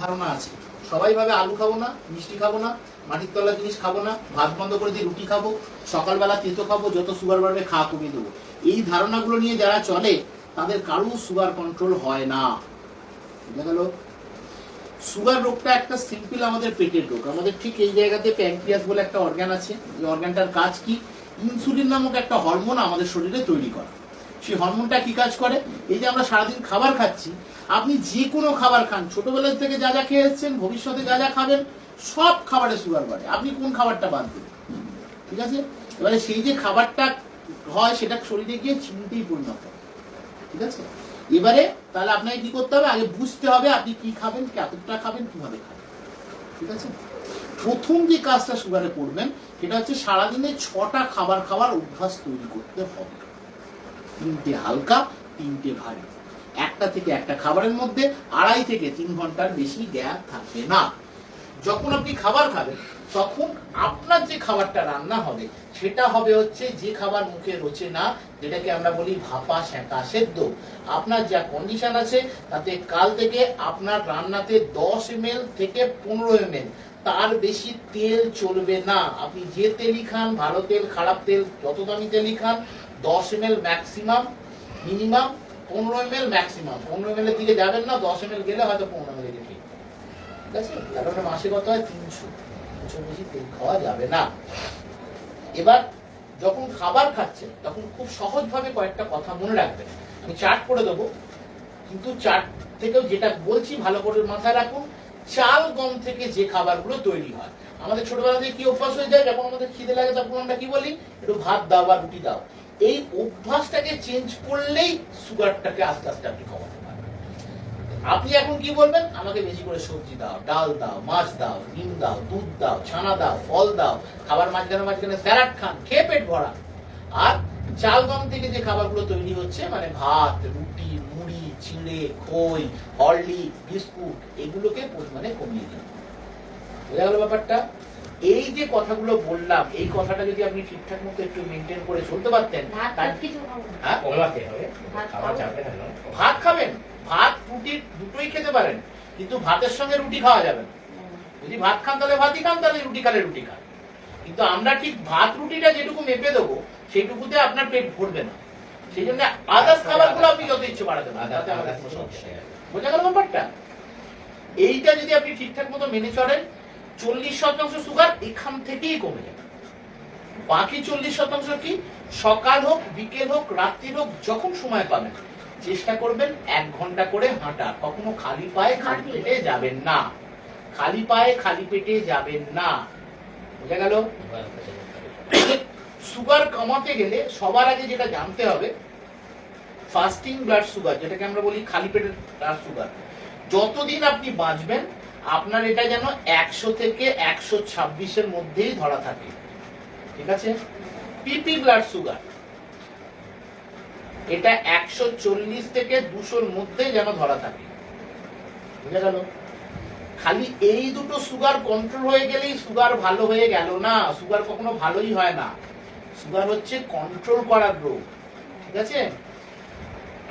ধারণা আছে। সবাই ভাবে আলু খাব না, মিষ্টি খাব না, মাটির তলা জিনিস খাব না, ভাত বন্ধ করে দিয়ে রুটি খাব, সকালবেলা তেতো খাব, যত সুগার বাড়বে খাওয়া কমিয়ে দেবো। এই ধারণাগুলো নিয়ে যারা চলে, তাদের কারও সুগার কন্ট্রোল হয় না। বুঝা গেল? সুগার রোগটা একটা সিম্পল আমাদের পেটের রোগ। আমাদের ঠিক এই জায়গাতে প্যাঙ্ক্রিয়াস বলে একটা অর্গান আছে। এই অর্গানটার কাজ কি? ইনসুলিন নামক একটা হরমোন আমাদের শরীরে তৈরি করা। সেই হরমোনটা কি কাজ করে? এই যে আমরা সারাদিন খাবার খাচ্ছি, আপনি যে কোনো খাবার খান, ছোটবেলার থেকে যা যা খেয়ে এসছেন, ভবিষ্যতে যা যা খাবেন, সব খাবারে সুগার বাড়ে। আপনি কোন খাবারটা বাদ দেবেন? ঠিক আছে? এবারে সেই যে খাবারটা হয়, সেটা শরীরে গিয়ে চিনতেই পরিণত ঠিক আছে? এবারে তাহলে আপনাকে কি করতে হবে? আগে বুঝতে হবে আপনি কি খাবেন কতটা খাবেন, কীভাবে খাবেন। ঠিক আছে? প্রথম যে কাজটা সুগারে করবেন, সেটা হচ্ছে সারাদিনে ছটা খাবার খাওয়ার অভ্যাস তৈরি করতে হবে। তিনটে হালকা, তিনটে ভারী। একটা থেকে একটা খাবারের মধ্যে আড়াই থেকে তিন ঘণ্টার বেশি গ্যাপ থাকবে না। যখন আপনি খাবার খাবেন, তখন আপনার যে খাবারটা রান্না হবে, সেটা হবে হচ্ছে যে খাবার মুখে রোচে না, যেটাকে আমরা বলি ভাপা সেঁকা সেদ্ধ। আপনার যা কন্ডিশন আছে, তাতে কাল থেকে আপনার রান্নাতে দশ এম থেকে পনেরো এম তার বেশি তেল চলবে না। আপনি যে তেলই খান, ভালো তেল, খারাপ তেল, যত দামি তেলই খান দশ এম ম্যাক্সিমাম মিনিমাম পনেরো এম ম্যাক্সিমাম পনেরো এম এর দিকে যাবেন না, দশ এম গেলে হয়তো পনেরো এম এর ঠিক ঠিক আছে? তারপরে মাসে কত হয়? তিনশো। তিনশো বেশি তেল খাওয়া যাবে না। এবার যখন খাবার খাচ্ছেন, তখন খুব সহজভাবে কয়েকটা কথা মনে রাখবেন। আমি চার্ট করে দেবো। কিন্তু চার্ট থেকেও যেটা বলছি, ভালো করে মাথায় রাখুন, চাল গম থেকে যে খাবারগুলো তৈরি হয়। আমাদের ছোটবেলা থেকে কি অভ্যাস হয়ে যায়? যখন আমাদের খিদে লাগে, তখন আমরা কি বলি? একটু ভাত দাও বা রুটি দাও। এই অভ্যাসটাকে চেঞ্জ করলেই সুগারটাকে আস্তে আস্তে আপনি কমাতে পারবেন। আপনি এখন কি বলবেন? আমাকে বেশি করে সবজি দাও, ডাল দাও, মাছ দাও ডিম দাও, দুধ দাও, ছানা দাও, ফল দাও, খাবার মাঝখানে মাঝখানে স্যালাড খান, খেয়ে পেট ভরা। আর চাল গম থেকে যে খাবারগুলো তৈরি হচ্ছে মানে ভাত, রুটি, মুড়ি, চিড়ে, খই হরলি বিস্কুট, এগুলোকে পরিমাণে কমিয়ে দিন। বোঝা গেল ব্যাপারটা? এই যে কথাগুলো বললাম এই কথাটা যদি আপনি ঠিকঠাক মতো একটু মেনটেন করে চলতে পারতেন ভাত। হ্যাঁ? ভাত খাবেন? ভাত রুটি দুটোই খেতে পারেন কিন্তু ভাতের সঙ্গে রুটি খাওয়া যাবে না। যদি ভাত খান তাহলে ভাতই খান তাহলে রুটি খালে রুটি খান। কিন্তু আমরা ঠিক ভাত রুটিটা যেটুকু মেপে দেবো সেইটুকুতে আপনার পেট ভরবে না। সেই জন্য আদার্স খাবারগুলো আপনি যত ইচ্ছে বাড়াতে পারেন। বোঝা গেল ব্যাপারটা? এইটা যদি আপনি ঠিকঠাক মতো মেনে চলেন চল্লিশ শতাংশ সুগার এখান থেকেই কমে যাবে বাকি চল্লিশ শতাংশ কি? সকাল হোক বিকেল হোক রাত্রি হোক যখন সময় পাবেন চেষ্টা করবেন এক ঘণ্টা করে হাঁটা। কখনো খালি পায়ে খালি পেটে যাবেন না। খালি পায়ে খালি পেটে যাবেন না। বোঝা গেল? সুগার কমাতে গেলে সবার আগে যেটা জানতে হবে ফাস্টিং ব্লাড সুগার যেটাকে আমরা বলি খালি পেটের ব্লাড সুগার যতদিন আপনি বাঁচবেন আপনার এটা যেন একশো থেকে একশো ছাব্বিশের মধ্যেই ধরা থাকে। ঠিক আছে? পিপি ব্লাড সুগার এটা একশো চল্লিশ থেকে দুশোর মধ্যে যেন ধরা থাকে। বুঝা গেল? খালি এই দুটো সুগার কন্ট্রোল হয়ে গেলেই সুগার ভালো হয়ে গেল না। সুগার কখনো ভালোই হয় না। সুগার হচ্ছে কন্ট্রোল করার রোগ ঠিক আছে?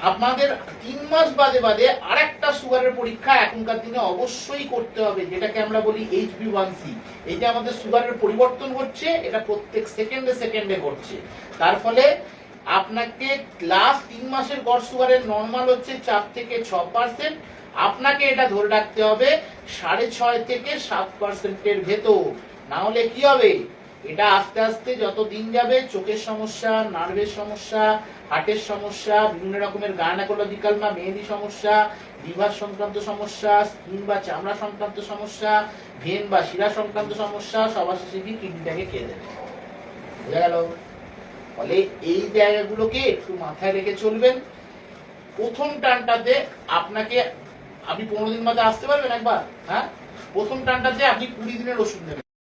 আপনাদের তিন মাস বাদে বাদে আরেকটা সুগারের পরীক্ষা এখনকার দিনে অবশ্যই করতে হবে, যেটাকে আমরা বলি এইচ বি ওয়ান সি এটা আমাদের সুগারের পরিবর্তন হচ্ছে এটা প্রত্যেক সেকেন্ডে সেকেন্ডে ঘটছে। তার ফলে আপনাকে লাস্ট তিন মাসের গড় সুগারের নর্মাল হচ্ছে চার থেকে ছ পার্সেন্ট আপনাকে এটা ধরে রাখতে হবে সাড়ে ছয় থেকে সাত পার্সেন্টের ভেতর। না হলে কি হবে? এটা আস্তে আস্তে যত দিন যাবে চোখের সমস্যা, নার্ভের সমস্যা, হার্টের সমস্যা, বিভিন্ন রকমের গায়নাকোলজিক্যাল বা মেহেদি সমস্যা, লিভার সংক্রান্ত সমস্যা, স্কিন বা চামড়া সংক্রান্ত সমস্যা, ভেন বা শিরা সংক্রান্ত সমস্যা, সবার শেষে গিয়ে কিডনিটাকে খেয়ে দেবে। বোঝা গেল? ফলে এই জায়গাগুলোকে একটু মাথায় রেখে চলবেন। প্রথম টানটাতে আপনাকে, আপনি পনেরো দিন বাদে আসতে পারবেন একবার হ্যাঁ? প্রথম টানটাতে আপনি কুড়ি দিনের ওষুধ নেবেন।